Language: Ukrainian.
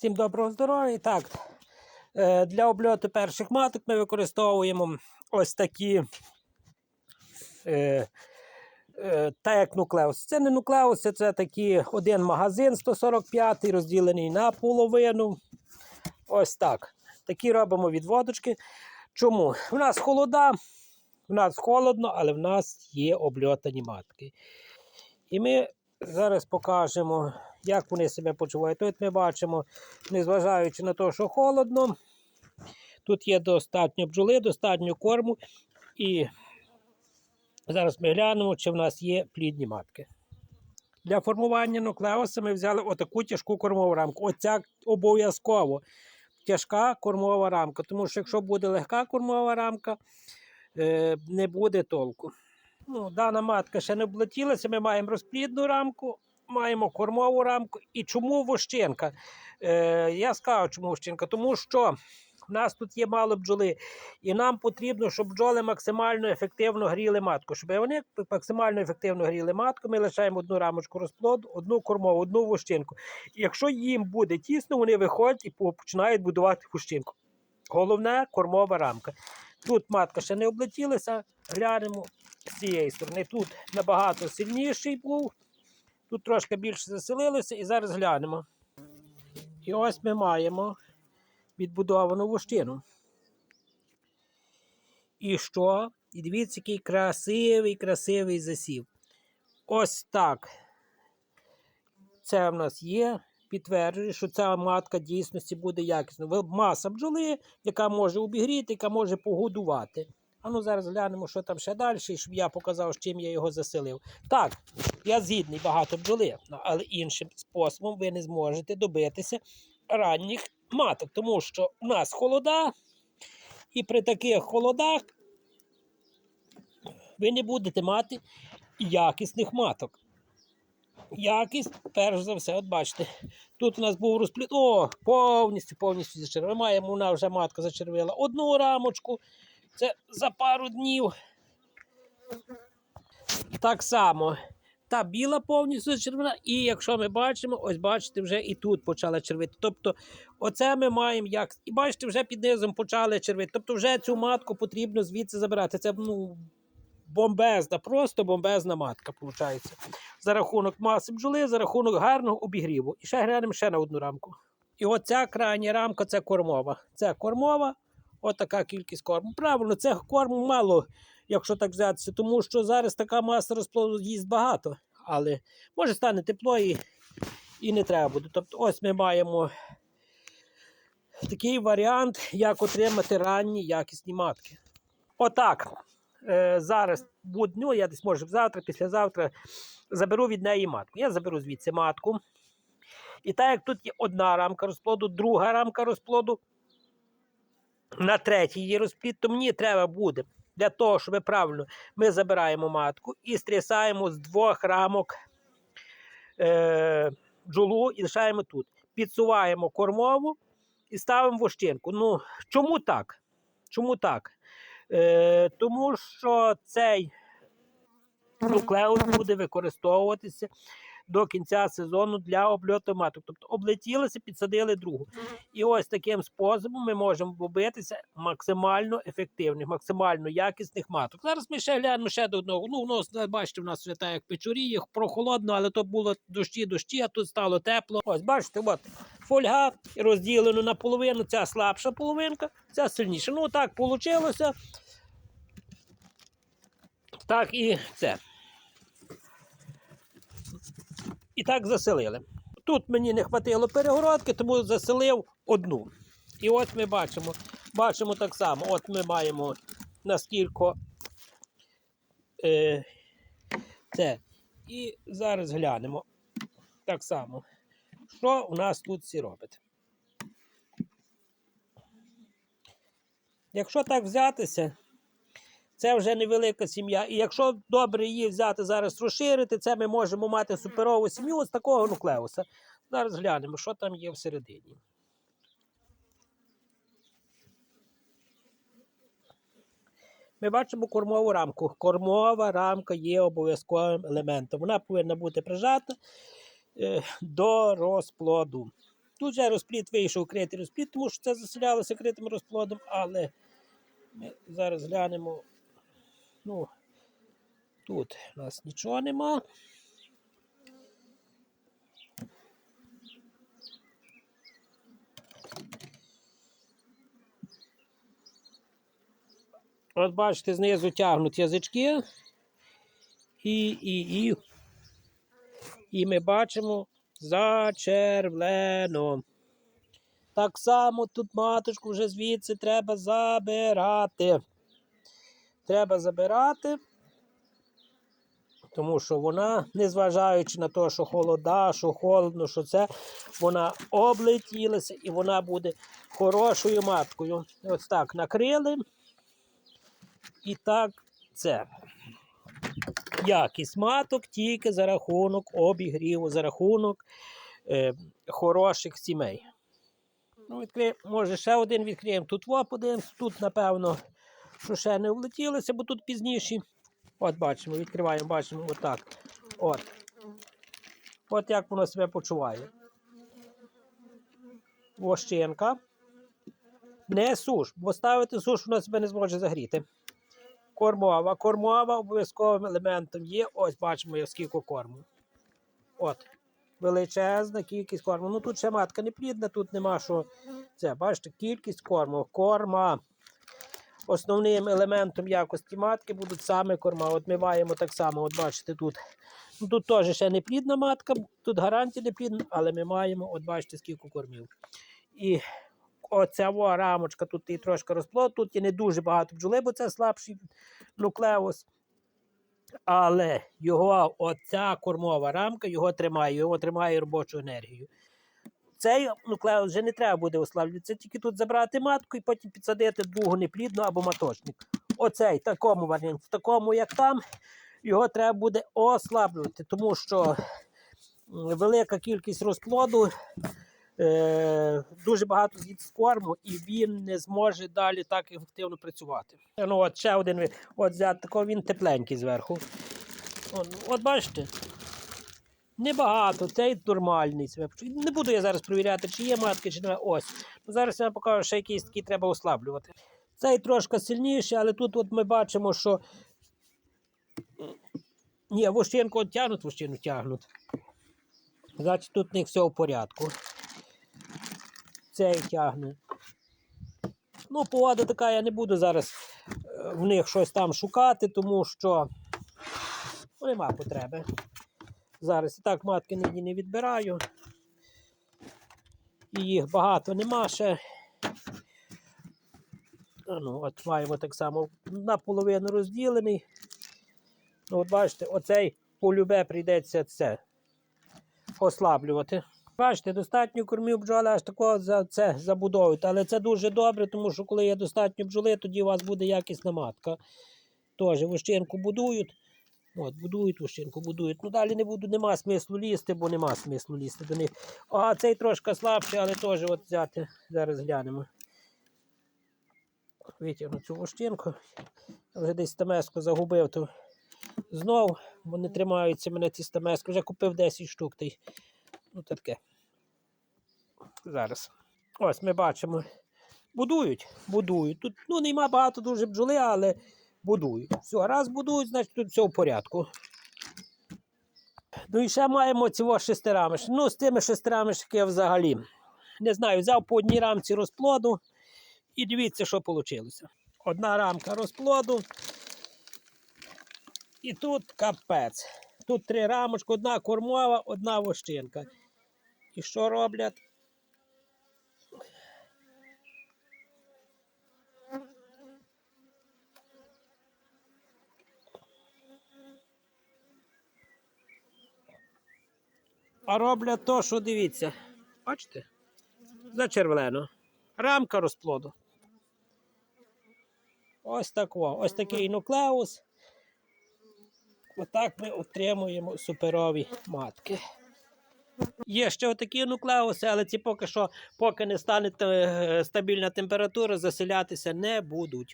Всім доброго здоров'я. Так, е, для обльоту перших маток ми використовуємо ось такі е, е, та як нуклеус. Це не нуклеуси, це такі один магазин 145 розділений на половину. Ось так. Такі робимо відводочки. Чому? У нас холода, у нас холодно, але в нас є обльотані матки. І ми зараз покажемо, як вони себе почувають. Тут ми бачимо, незважаючи на те, що холодно, тут є достатньо бджоли, достатньо корму. І зараз ми глянемо, чи в нас є плідні матки. Для формування нуклеуса ми взяли отаку тяжку кормову рамку. Оця обов'язково тяжка кормова рамка. Тому що якщо буде легка кормова рамка, е, не буде толку. Ну, дана матка ще не облетілася, ми маємо розплідну рамку, маємо кормову рамку. І чому вощинка? Е, я скажу, чому вощинка? Тому що в нас тут є мало бджоли, і нам потрібно, щоб бджоли максимально ефективно гріли матку. Щоб вони максимально ефективно гріли матку, ми лишаємо одну рамочку розплоду, одну кормову, одну вощинку. Якщо їм буде тісно, вони виходять і починають будувати вощинку. Головне кормова рамка. Тут матка ще не облетілася, глянемо з цієї сторони. Тут набагато сильніший був, тут трошки більше заселилося, і зараз глянемо. І ось ми маємо відбудовану вощину. І що? І дивіться, який красивий, красивий засів. Ось так. Це в нас є. Підтверджує, що ця матка дійсності буде якісною. Маса бджоли, яка може обігріти, яка може погодувати. А ну зараз глянемо, що там ще далі, щоб я показав, з чим я його заселив. Так, я згідний багато бджоли, ну, але іншим способом ви не зможете добитися ранніх маток, тому що у нас холода, і при таких холодах ви не будете мати якісних маток. Якість, перш за все, от бачите, тут у нас був розпліт. О, повністю, повністю зачервила. Маємо, вона вже матка зачервила одну рамочку. Це за пару днів. Так само. Та біла повністю зачервена, і якщо ми бачимо, ось бачите, вже і тут почала червити. Тобто, оце ми маємо як. І бачите, вже під низом почали червити. Тобто, вже цю матку потрібно звідси забирати. Це ну, бомбезна, просто бомбезна матка, виходить. За рахунок маси бджоли, за рахунок гарного обігріву. І ще глянемо ще на одну рамку. І оця крайня рамка це кормова. Це кормова, отака кількість корму. Правильно, це корму мало, якщо так взятися, тому що зараз така маса розплоду їсть багато, але може стане тепло і, і не треба буде. Тобто, ось ми маємо такий варіант, як отримати ранні якісні матки. Отак. Е, зараз ну, я десь може завтра, післязавтра заберу від неї матку. Я заберу звідси матку. І так як тут є одна рамка розплоду, друга рамка розплоду, на третій її розплід, то мені треба буде для того, щоб правильно ми забираємо матку і стрясаємо з двох рамок е, бджолу і лишаємо тут. Підсуваємо кормову і ставимо вощинку. Ну, чому так? Чому так? Е, тому що цей нуклеус буде використовуватися до кінця сезону для обльоту маток. Тобто облетілося, підсадили другу. І ось таким способом ми можемо добитися максимально ефективних, максимально якісних маток. Зараз ми ще глянемо ще до одного. Ну, воно, бачите, у нас так як печуріє, прохолодно, але то було дощі, дощі, а тут стало тепло. Ось, бачите, от фольга розділена на половину, ця слабша половинка, ця сильніша. Ну, так вийшло. Так і це. І так заселили. Тут мені не хватило перегородки, тому заселив одну. І от ми бачимо, бачимо так само. От ми маємо наскільки е, це. І зараз глянемо так само, що у нас тут всі робить. Якщо так взятися, це вже невелика сім'я. І якщо добре її взяти зараз розширити, це ми можемо мати суперову сім'ю з такого нуклеуса. Зараз глянемо, що там є всередині. Ми бачимо кормову рамку. Кормова рамка є обов'язковим елементом. Вона повинна бути прижата до розплоду. Тут вже розплід вийшов критий розплід, тому що це заселялося критим розплодом, але ми зараз глянемо. Ну, тут у нас нічого нема. От бачите, знизу тягнуть язички. І, і, і. І ми бачимо зачервлено. Так само тут маточку вже звідси треба забирати. Треба забирати, тому що вона, незважаючи на те, що холода, що холодно, що це, вона облетілася і вона буде хорошою маткою. Ось так накрили. І так це. Якість маток тільки за рахунок обігріву, за рахунок е, хороших сімей. Ну, відкриємо, може, ще один відкриємо. Тут во подивимось, тут, напевно, що ще не влетілося, бо тут пізніші. От бачимо, відкриваємо, бачимо отак. От. От як воно себе почуває. Вощенка. Не суш, бо ставити суш воно себе не зможе загріти. Кормова. Кормова обов'язковим елементом є. Ось бачимо, як скільки корму. От. Величезна кількість корму. Ну тут ще матка не плідна, тут нема що. Це, бачите, кількість корму. Корма. Основним елементом якості матки будуть саме корма. От ми маємо так само, от бачите, тут. Ну, тут теж ще не плідна матка, тут гарантія не плідна, але ми маємо, от бачите, скільки кормів. І оця рамочка, тут і трошки розплод, тут і не дуже багато бджоли, бо це слабший нуклеус. Але його оця кормова рамка його тримає, його тримає робочу енергію. Цей нуклеус вже не треба буде ослаблювати. Це тільки тут забрати матку і потім підсадити другу неплідну або маточник. Оцей в такому варіанті, в такому, як там, його треба буде ослаблювати, тому що велика кількість розплоду, е, дуже багато з'їсть корму, і він не зможе далі так ефективно працювати. Ну, от ще один от взяти такого, він тепленький зверху. От, от бачите, небагато, цей нормальний Не буду я зараз перевіряти, чи є матки, чи немає. Ось. Зараз я вам покажу, що якийсь такий треба ослаблювати. Цей трошки сильніший, але тут от ми бачимо, що. Ні, вощинку тягнуть, вощину тягнуть. Значить, тут них все в порядку. Цей тягне. Ну, погода така, я не буду зараз е, в них щось там шукати, тому що нема потреби. Зараз і так матки нині не відбираю. І їх багато нема ще. Ну, от маємо так само наполовину розділений. Ну, от бачите, оцей полюбе прийдеться це ослаблювати. Бачите, достатньо кормів бджоли аж такого за це забудовують. Але це дуже добре, тому що коли є достатньо бджоли, тоді у вас буде якісна матка. Теж вощинку будують. От, будують вощинку, будують. Ну далі не буду, нема смислу лізти, бо нема смислу лізти до них. А цей трошки слабший, але теж от взяти. Зараз глянемо. Витягну цю вощинку. Я вже десь стамеску загубив, то знов вони тримаються мене ці стамески. Вже купив 10 штук. Та ну, таке. Зараз. Ось ми бачимо. Будують, будують. Тут ну, нема багато дуже бджоли, але будують. Все, раз будують, значить тут все в порядку. Ну і ще маємо цього шестирамиш. Ну, з тими шестирамишки взагалі. Не знаю, взяв по одній рамці розплоду і дивіться, що вийшло. Одна рамка розплоду. І тут капець. Тут три рамочки, одна кормова, одна вощинка. І що роблять? А роблять то, що дивіться. Бачите? Зачервлено. Рамка розплоду. Ось так. Ось такий нуклеус. Отак ми отримуємо суперові матки. Є ще отакі нуклеуси, але ці поки що, поки не стане е, стабільна температура, заселятися не будуть.